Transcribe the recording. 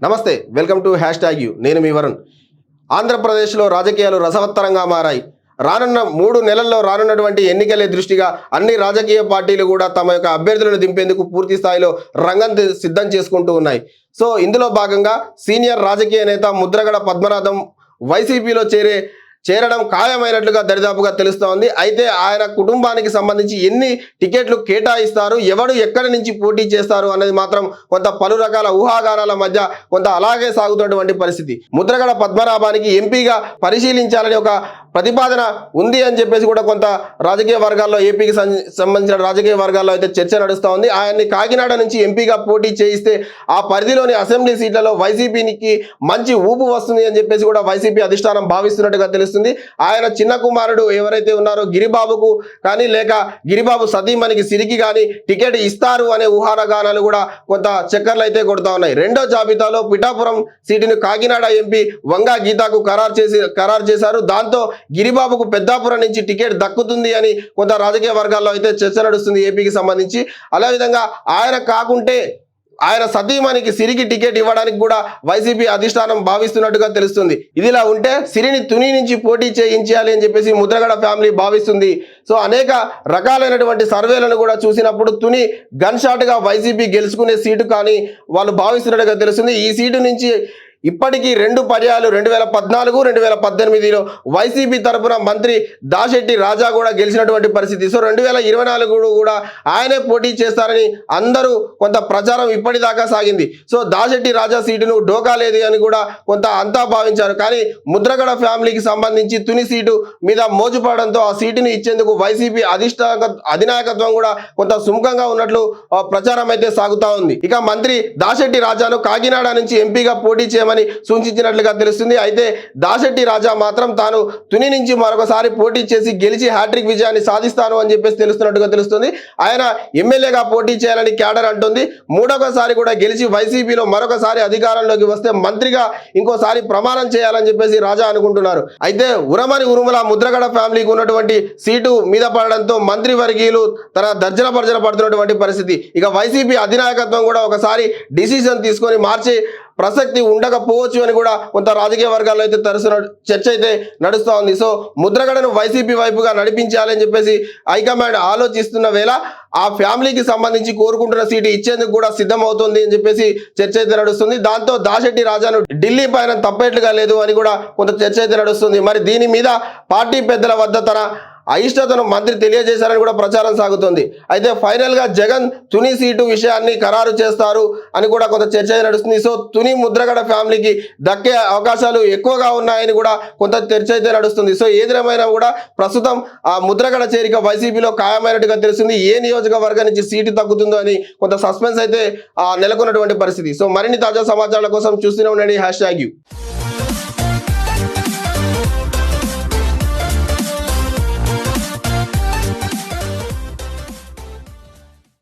నమస్తే welcome to hashtag you. నేను మీ వరుణ్. ఆంధ్రప్రదేశ్లో రాజకీయాలు రసవత్తరంగా మారాయి. రానున్న మూడు నెలల్లో రానున్నటువంటి ఎన్నికలే దృష్టిగా అన్ని రాజకీయ పార్టీలు కూడా తమ యొక్క అభ్యర్థులను దింపేందుకు పూర్తి స్థాయిలో రంగం సిద్ధం చేసుకుంటూ ఉన్నాయి. సో ఇందులో భాగంగా సీనియర్ రాజకీయ నేత ముద్రగడ పద్మనాథం వైసీపీలో చేరే చేరడం ఖాయమైనట్లుగా దరిదాపుగా తెలుస్తోంది. అయితే ఆయన కుటుంబానికి సంబంధించి ఎన్ని టికెట్లు కేటాయిస్తారు? ఎవడు ఎక్కడి నుంచి పోటీ చేస్తారు? అనేది మాత్రం కొంత పలు రకాల ఊహాగానాల మధ్య కొంత అలాగే సాగుతున్నటువంటి పరిస్థితి. ముద్రగడ పద్మనాభానికి ఎంపీగా పరిశీలించాలని ఒక ప్రతిపాదన ఉంది అని చెప్పేసి కూడా కొంత రాజకీయ వర్గాల్లో ఏపీకి సంబంధించిన రాజకీయ వర్గాల్లో అయితే చర్చ నడుస్తూ ఉంది ఆయన్ని కాకినాడ నుంచి ఎంపీగా పోటీ చేయిస్తే ఆ పరిధిలోని అసెంబ్లీ సీట్లలో వైసీపీకి మంచి ఊపు వస్తుంది అని చెప్పేసి కూడా వైసీపీ అధిష్టానం భావిస్తున్నట్టుగా తెలుస్తుంది. ఆయన చిన్న కుమారుడు ఎవరైతే ఉన్నారో గిరిబాబుకు కానీ లేక గిరిబాబు సతీమణికి సిరికి కానీ టికెట్ ఇస్తారు అనే ఊహానగానాలు కూడా కొంత చక్కర్లు అయితే కొడుతా ఉన్నాయి. రెండో జాబితాలో పిఠాపురం సీటును కాకినాడ ఎంపీ వంగా గీతాకు ఖరారు చేసి ఖరారు చేశారు. దాంతో గిరిబాబుకు పెద్దాపురం నుంచి టికెట్ దక్కుతుంది అని కొంత రాజకీయ వర్గాల్లో అయితే చర్చ నడుస్తుంది ఏపీకి సంబంధించి. అదేవిధంగా ఆయన కాకుంటే ఆయన సతీమణికి సిరికి టికెట్ ఇవ్వడానికి కూడా వైసీపీ అధిష్టానం భావిస్తున్నట్టుగా తెలుస్తుంది. ఇదిలా ఉంటే సిరిని తుని నుంచి పోటీ చేయించాలి అని చెప్పేసి ముద్రగడ ఫ్యామిలీ భావిస్తుంది. సో అనేక రకాలైనటువంటి సర్వేలను కూడా చూసినప్పుడు తుని గన్ షాట్గా వైసీపీ గెలుచుకునే సీటు కానీ వాళ్ళు భావిస్తున్నట్టుగా తెలుస్తుంది. ఈ సీటు నుంచి ఇప్పటికీ రెండు పర్యాలు రెండు వేల పద్నాలుగు రెండు వేల పద్దెనిమిదిలో వైసీపీ తరపున మంత్రి దాశెట్టి రాజా కూడా గెలిచినటువంటి పరిస్థితి. సో రెండు వేల ఇరవై నాలుగు కూడా ఆయనే పోటీ చేస్తారని అందరూ కొంత ప్రచారం ఇప్పటిదాకా సాగింది. సో దాశెట్టి రాజా సీటును డోకా లేదు అని కూడా కొంత అంతా భావించారు. కానీ ముద్రగడ ఫ్యామిలీకి సంబంధించి తుని సీటు మీద మోజుపడడంతో ఆ సీటుని ఇచ్చేందుకు వైసీపీ అధిష్టాన అధినాయకత్వం కూడా కొంత సుముఖంగా ఉన్నట్లు ఆ, ప్రచారం అయితే సాగుతా ఉంది. ఇక మంత్రి దాశెట్టి రాజాను కాకినాడ నుంచి ఎంపీగా పోటీ చేయమని సూచించినట్లుగా తెలుస్తుంది. అయితే దాశెట్టి రాజా మాత్రం తాను తుని నుంచి మరొకసారి పోటీ చేసి గెలిచి హ్యాట్రిక్ విజయాన్ని సాధిస్తాను అని చెప్పేసి తెలుస్తున్నట్టుగా తెలుస్తుంది. ఆయన ఎమ్మెల్యేగా పోటీ చేయాలని క్యాడర్ అంటుంది. మూడొకసారి కూడా గెలిచి వైసీపీలో మరొకసారి అధికారంలోకి వస్తే మంత్రిగా ఇంకోసారి ప్రమాణం చేయాలని చెప్పేసి రాజా అనుకుంటున్నారు. అయితే ఉరమని ఉరుమల ముద్రగడ ఫ్యామిలీకి ఉన్నటువంటి సీటు మీద పడడంతో మంత్రి వర్గీయులు తన దర్జన పర్జన పడుతున్నటువంటి పరిస్థితి. ఇక వైసీపీ అధినాయకత్వం కూడా ఒకసారి డిసిజన్ తీసుకొని మార్చి ప్రసక్తి ఉండకపోవచ్చు అని కూడా కొంత రాజకీయ వర్గాల్లో అయితే తరచున చర్చ అయితే నడుస్తూ ఉంది. సో ముద్రగడను వైసీపీ వైపుగా నడిపించాలని చెప్పేసి హైకమాండ్ ఆలోచిస్తున్న వేళ ఆ ఫ్యామిలీకి సంబంధించి కోరుకుంటున్న సీటు ఇచ్చేందుకు కూడా సిద్ధమవుతుంది అని చెప్పేసి చర్చ అయితే నడుస్తుంది. దాంతో దాశెట్టి రాజాను ఢిల్లీ పైన తప్పేట్లుగా లేదు అని కూడా కొంత చర్చ అయితే నడుస్తుంది. మరి దీని మీద పార్టీ పెద్దల వద్ద తన అయిష్టతను మంత్రి తెలియజేశారని కూడా ప్రచారం సాగుతుంది. అయితే ఫైనల్గా జగన్ తుని సీటు విషయాన్ని ఖరారు చేస్తారు అని కూడా కొంత చర్చ అయితే నడుస్తుంది. సో తుని ముద్రగడ ఫ్యామిలీకి దక్కే అవకాశాలు ఎక్కువగా ఉన్నాయని కూడా కొంత చర్చ అయితే నడుస్తుంది. సో ఏదేమైనా కూడా ప్రస్తుతం ఆ ముద్రగడ చేరిక వైసీపీలో ఖాయమైనట్టుగా తెలుస్తుంది. ఏ నియోజకవర్గం నుంచి సీటు తగ్గుతుందో అని కొంత సస్పెన్స్ అయితే ఆ, నెలకొన్నటువంటి పరిస్థితి. సో మరిన్ని తాజా సమాచారాల కోసం చూస్తూనే ఉండండి. Hashtag U.